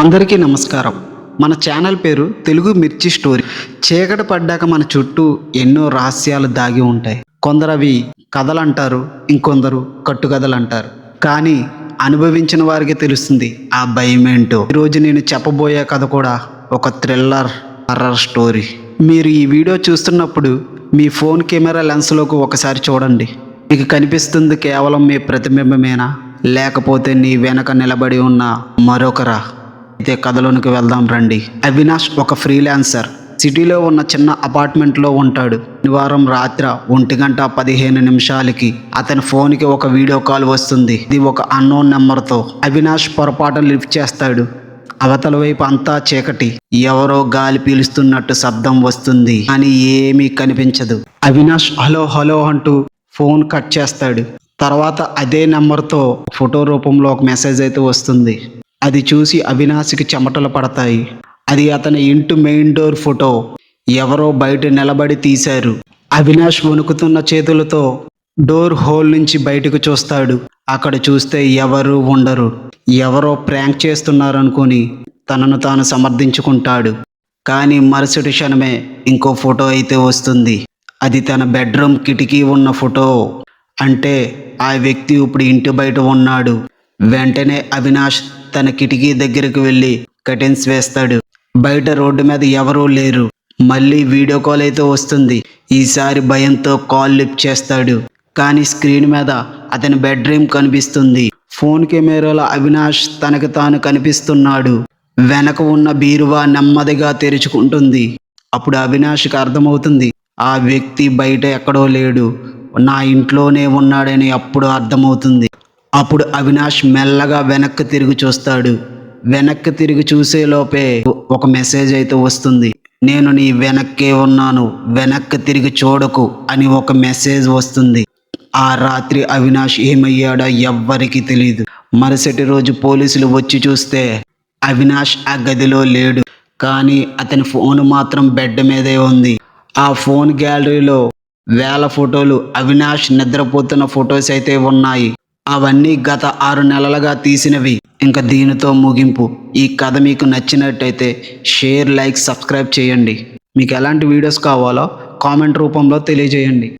అందరికీ నమస్కారం. మన ఛానల్ పేరు తెలుగు మిర్చి స్టోరీ. చీకటి పడ్డాక మన చుట్టూ ఎన్నో రహస్యాలు దాగి ఉంటాయి. కొందరు అవి కథలు అంటారు ఇంకొందరు కట్టుకథలు అంటారు కానీ అనుభవించిన వారికి తెలుస్తుంది ఆ భయం ఏంటో. ఈరోజు నేను చెప్పబోయే కథ కూడా ఒక థ్రిల్లర్ హర్రర్ స్టోరీ. మీరు ఈ వీడియో చూస్తున్నప్పుడు మీ ఫోన్ కెమెరా లెన్స్లోకి ఒకసారి చూడండి. మీకు కనిపిస్తుంది కేవలం మీ ప్రతిబింబమేనా? లేకపోతే నీ వెనక నిలబడి ఉన్న మరొకరా? అయితే కథలోనికి వెళ్దాం రండి. అవినాష్ ఒక ఫ్రీలాన్సర్. సిటీలో ఉన్న చిన్న అపార్ట్మెంట్లో ఉంటాడు. శనివారం రాత్ర ఒంటి గంట పదిహేను నిమిషాలకి అతని ఫోన్కి ఒక వీడియో కాల్ వస్తుంది. ఇది ఒక అన్నోన్ నెంబర్తో. అవినాష్ పొరపాటు లిఫ్ట్ చేస్తాడు. అవతల వైపు అంతా చీకటి. ఎవరో గాలి పీలుస్తున్నట్టు శబ్దం వస్తుంది. అని ఏమీ కనిపించదు. అవినాష్ హలో హలో అంటూ ఫోన్ కట్ చేస్తాడు. తర్వాత అదే నెంబర్తో ఫోటో రూపంలో ఒక మెసేజ్ అయితే వస్తుంది. అది చూసి అవినాష్కి చెమటలు పడతాయి. అది అతని ఇంటి మెయిన్ డోర్ ఫోటో. ఎవరో బయట నిలబడి తీశారు. అవినాష్ వణుకుతున్న చేతులతో డోర్ హోల్ నుంచి బయటకు చూస్తాడు. అక్కడ చూస్తే ఎవరు ఉండరు. ఎవరో ప్రాంక్ చేస్తున్నారనుకుని తనను తాను సమర్థించుకుంటాడు. కానీ మరుసటి క్షణమే ఇంకో ఫోటో అయితే వస్తుంది. అది తన బెడ్రూమ్ కిటికీ ఉన్న ఫోటో. అంటే ఆ వ్యక్తి ఇప్పుడు ఇంటి బయట ఉన్నాడు. వెంటనే అవినాష్ తన కిటికీ దగ్గరికి వెళ్ళి కటెన్స్ వేస్తాడు. బయట రోడ్డు మీద ఎవరూ లేరు. మళ్ళీ వీడియో కాల్ అయితే వస్తుంది. ఈసారి భయంతో కాల్ లిఫ్ట్ చేస్తాడు. కానీ స్క్రీన్ మీద అతని బెడ్రూమ్ కనిపిస్తుంది. ఫోన్ కెమెరాలో అవినాష్ తనకు తాను కనిపిస్తున్నాడు. వెనక ఉన్న బీరువా నెమ్మదిగా తెరుచుకుంటుంది. అప్పుడు అవినాష్కి అర్థమవుతుంది. ఆ వ్యక్తి బయట ఎక్కడో లేడు. నా ఇంట్లోనే ఉన్నాడని అప్పుడు అర్థమవుతుంది. అప్పుడు అవినాష్ మెల్లగా వెనక్కి తిరిగి చూస్తాడు. వెనక్కి తిరిగి చూసే లోపే ఒక మెసేజ్ అయితే వస్తుంది. నేను నీ వెనక్కే ఉన్నాను. వెనక్కి తిరిగి చూడకు అని ఒక మెసేజ్ వస్తుంది. ఆ రాత్రి అవినాష్ ఏమయ్యాడో ఎవ్వరికీ తెలియదు మరుసటి రోజు పోలీసులు వచ్చి చూస్తే అవినాష్ ఆ గదిలో లేడు. కానీ అతని ఫోన్ మాత్రం బెడ్ మీదే ఉంది. ఆ ఫోన్ గ్యాలరీలో వేల ఫోటోలు. అవినాష్ నిద్రపోతున్న ఫొటోస్ అయితే ఉన్నాయి. అవన్నీ గత ఆరు నెలలుగా తీసినవి. ఇంకా దీనితో ముగింపు. ఈ కథ మీకు నచ్చినట్టయితే షేర్ లైక్ సబ్స్క్రైబ్ చేయండి. మీకు ఎలాంటి వీడియోస్ కావాలో కామెంట్ రూపంలో తెలియజేయండి.